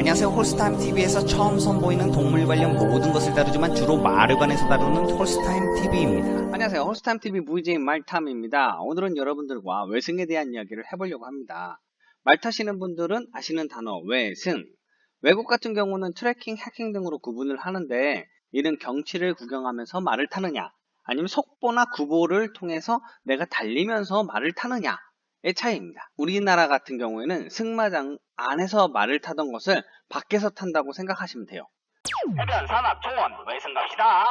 안녕하세요. 홀스타임 TV에서 처음 선보이는 동물 관련 모든 것을 다루지만 주로 말에 관해서 다루는 홀스타임 TV입니다. 안녕하세요. 홀스타임 TV VJ 말탐입니다. 오늘은 여러분들과 외승에 대한 이야기를 해보려고 합니다. 말 타시는 분들은 아시는 단어 외승. 외국 같은 경우는 트래킹, 해킹 등으로 구분을 하는데 이는 경치를 구경하면서 말을 타느냐 아니면 속보나 구보를 통해서 내가 달리면서 말을 타느냐 의 차이입니다. 우리나라 같은 경우에는 승마장 안에서 말을 타던 것을 밖에서 탄다고 생각하시면 돼요. 해변, 산악, 초원, 외승 갑시다.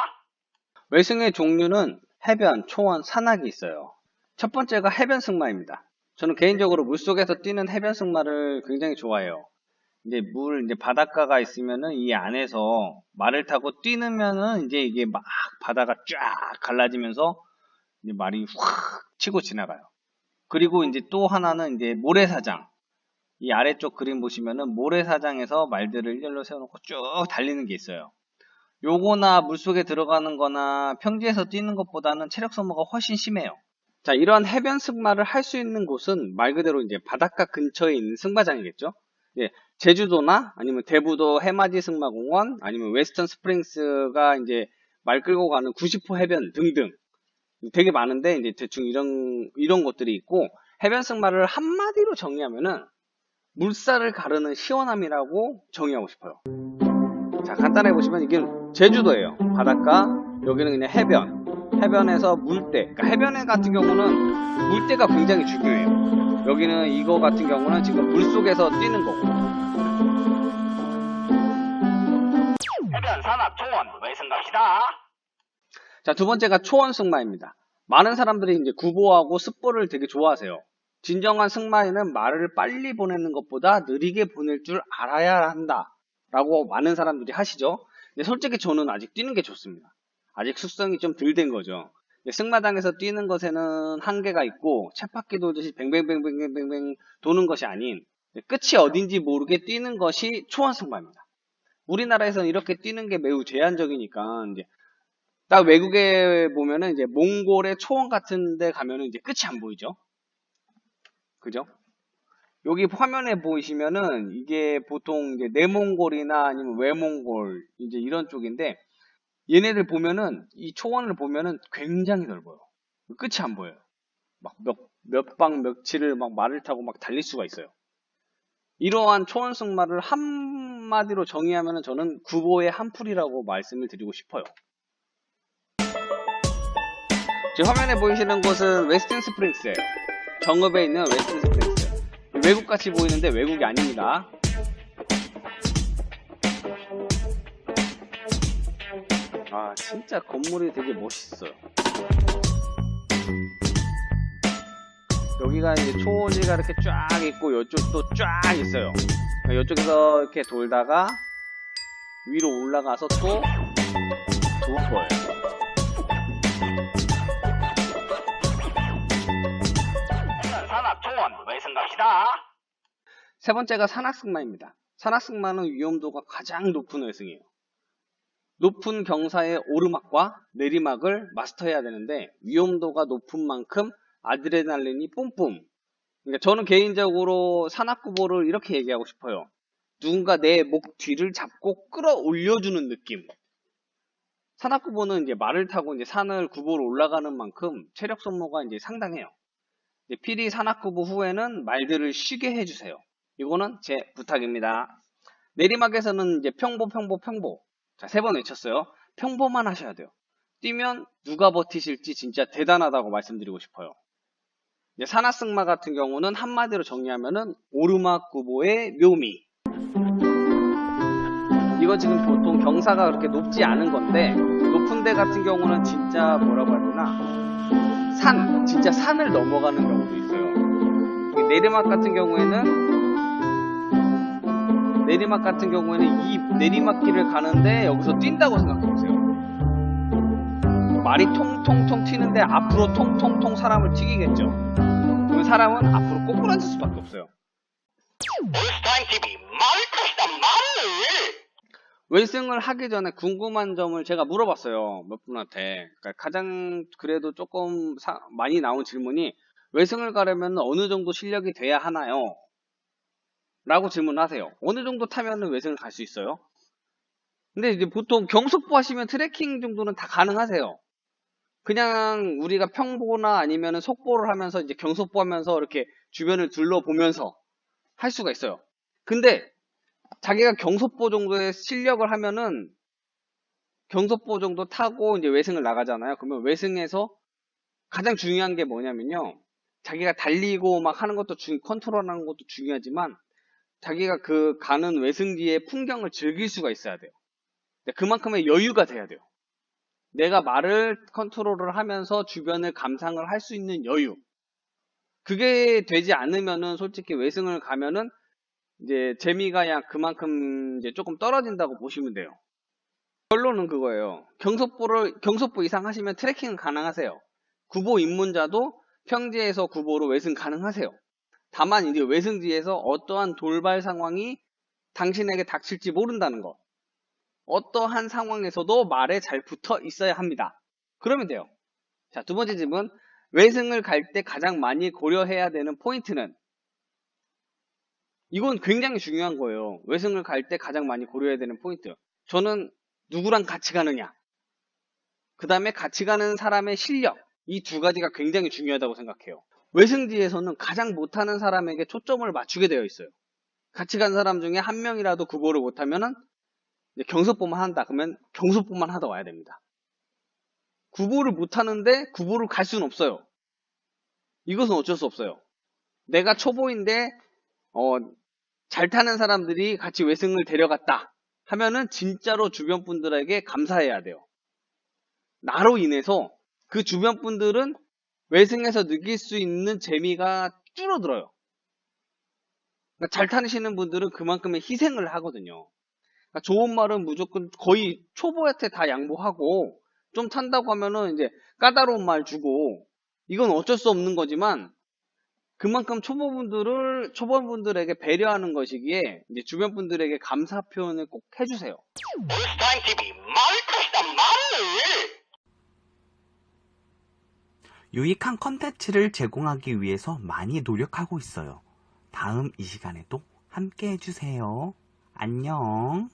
외승의 종류는 해변, 초원, 산악이 있어요. 첫 번째가 해변 승마입니다. 저는 개인적으로 물 속에서 뛰는 해변 승마를 굉장히 좋아해요. 이제 물, 이제 바닷가가 있으면은 이 안에서 말을 타고 뛰면은 이제 이게 막 바다가 쫙 갈라지면서 이제 말이 확 치고 지나가요. 그리고 이제 또 하나는 이제 모래사장. 이 아래쪽 그림 보시면은 모래사장에서 말들을 일렬로 세워놓고 쭉 달리는 게 있어요. 요거나 물속에 들어가는 거나 평지에서 뛰는 것보다는 체력 소모가 훨씬 심해요. 자, 이러한 해변 승마를 할 수 있는 곳은 말 그대로 이제 바닷가 근처에 있는 승마장이겠죠. 예, 제주도나 아니면 대부도 해맞이 승마공원 아니면 웨스턴 스프링스가 이제 말 끌고 가는 90호 해변 등등 되게 많은데 이제 대충 이런 이런 곳들이 있고 해변 승마를 한마디로 정의하면은 물살을 가르는 시원함이라고 정의하고 싶어요. 자 간단해 보시면 이게 제주도예요. 바닷가 여기는 그냥 해변 해변에서 물대 그러니까 해변에 같은 경우는 물대가 굉장히 중요해요. 여기는 이거 같은 경우는 지금 물 속에서 뛰는 거고 자, 두 번째가 초원 승마입니다. 많은 사람들이 이제 구보하고 습보를 되게 좋아하세요. 진정한 승마에는 말을 빨리 보내는 것보다 느리게 보낼 줄 알아야 한다. 라고 많은 사람들이 하시죠. 근데 솔직히 저는 아직 뛰는 게 좋습니다. 아직 숙성이 좀 덜 된 거죠. 승마장에서 뛰는 것에는 한계가 있고 쳇바퀴 돌듯이 뱅뱅뱅뱅뱅뱅 도는 것이 아닌 끝이 어딘지 모르게 뛰는 것이 초원 승마입니다. 우리나라에서는 이렇게 뛰는 게 매우 제한적이니까 이제 딱 외국에 보면은 이제 몽골의 초원 같은 데 가면은 이제 끝이 안 보이죠. 그죠? 여기 화면에 보이시면은 이게 보통 이제 내몽골이나 아니면 외몽골 이제 이런 쪽인데 얘네들 보면은 이 초원을 보면은 굉장히 넓어요. 끝이 안 보여요. 막 몇, 몇방 며칠을 막 말을 타고 막 달릴 수가 있어요. 이러한 초원 승마를 한마디로 정의하면은 저는 구보의 한풀이라고 말씀을 드리고 싶어요. 지금 화면에 보이시는 곳은 웨스턴 스프링스예요. 정읍에 있는 웨스턴 스프링스. 외국 같이 보이는데 외국이 아닙니다. 아 진짜 건물이 되게 멋있어요. 여기가 이제 초지가 이렇게 쫙 있고 이쪽도 쫙 있어요. 이쪽에서 이렇게 돌다가 위로 올라가서 또돌 거예요. 세 번째가 산악승마입니다. 산악승마는 위험도가 가장 높은 외승이에요. 높은 경사의 오르막과 내리막을 마스터해야 되는데 위험도가 높은 만큼 아드레날린이 뿜뿜. 그러니까 저는 개인적으로 산악구보를 이렇게 얘기하고 싶어요. 누군가 내 목 뒤를 잡고 끌어올려주는 느낌. 산악구보는 이제 말을 타고 이제 산을 구보로 올라가는 만큼 체력 소모가 이제 상당해요. 이제 필히 산악구보 후에는 말들을 쉬게 해주세요. 이거는 제 부탁입니다. 내리막에서는 이제 평보, 평보, 평보. 자, 세 번 외쳤어요. 평보만 하셔야 돼요. 뛰면 누가 버티실지 진짜 대단하다고 말씀드리고 싶어요. 이제 산악승마 같은 경우는 한마디로 정리하면은 오르막 구보의 묘미. 이거 지금 보통 경사가 그렇게 높지 않은 건데 높은 데 같은 경우는 진짜 뭐라고 해야 되나 산, 진짜 산을 넘어가는 경우도 있어요. 내리막 같은 경우에는 내리막 같은 경우에는 이 내리막길을 가는데 여기서 뛴다고 생각해보세요. 말이 통통통 튀는데 앞으로 통통통 사람을 튀기겠죠. 그러면 사람은 앞으로 꼬꾸라질 수밖에 없어요. 웨승을 하기 전에 궁금한 점을 제가 물어봤어요. 몇 분한테. 그러니까 가장 그래도 조금 사- 많이 나온 질문이 웨승을 가려면 어느 정도 실력이 돼야 하나요? 라고 질문하세요. 어느 정도 타면은 외승을 갈 수 있어요? 근데 이제 보통 경속보 하시면 트레킹 정도는 다 가능하세요. 그냥 우리가 평보나 아니면 속보를 하면서 이제 경속보 하면서 이렇게 주변을 둘러보면서 할 수가 있어요. 근데 자기가 경속보 정도의 실력을 하면은 경속보 정도 타고 이제 외승을 나가잖아요. 그러면 외승에서 가장 중요한 게 뭐냐면요. 자기가 달리고 막 하는 것도 중, 컨트롤하는 것도 중요하지만 자기가 그 가는 외승지의 풍경을 즐길 수가 있어야 돼요. 그만큼의 여유가 돼야 돼요. 내가 말을 컨트롤을 하면서 주변을 감상을 할 수 있는 여유. 그게 되지 않으면은 솔직히 외승을 가면은 이제 재미가 약 그만큼 이제 조금 떨어진다고 보시면 돼요. 결론은 그거예요. 경속보를 경속보 이상 하시면 트레킹은 가능하세요. 구보 입문자도 평지에서 구보로 외승 가능하세요. 다만 이제 외승지에서 어떠한 돌발 상황이 당신에게 닥칠지 모른다는 거. 어떠한 상황에서도 말에 잘 붙어 있어야 합니다. 그러면 돼요. 자, 두 번째 질문. 외승을 갈 때 가장 많이 고려해야 되는 포인트는? 이건 굉장히 중요한 거예요. 외승을 갈 때 가장 많이 고려해야 되는 포인트. 저는 누구랑 같이 가느냐. 그 다음에 같이 가는 사람의 실력. 이 두 가지가 굉장히 중요하다고 생각해요. 외승지에서는 가장 못하는 사람에게 초점을 맞추게 되어 있어요. 같이 간 사람 중에 한 명이라도 구보를 못하면은 경속보만 한다. 그러면 경속보만 하다 와야 됩니다. 구보를 못하는데 구보를 갈 수는 없어요. 이것은 어쩔 수 없어요. 내가 초보인데 어, 잘 타는 사람들이 같이 외승을 데려갔다 하면은 진짜로 주변 분들에게 감사해야 돼요. 나로 인해서 그 주변 분들은 외승에서 느낄 수 있는 재미가 줄어들어요. 그러니까 잘 타시는 분들은 그만큼의 희생을 하거든요. 그러니까 좋은 말은 무조건 거의 초보한테 다 양보하고 좀 탄다고 하면은 이제 까다로운 말 주고 이건 어쩔 수 없는 거지만 그만큼 초보분들을 초보분들에게 배려하는 것이기에 이제 주변 분들에게 감사 표현을 꼭 해주세요. 울스타임 TV 말을 것이다 말을. 유익한 컨텐츠를 제공하기 위해서 많이 노력하고 있어요. 다음 이 시간에도 함께 해주세요. 안녕.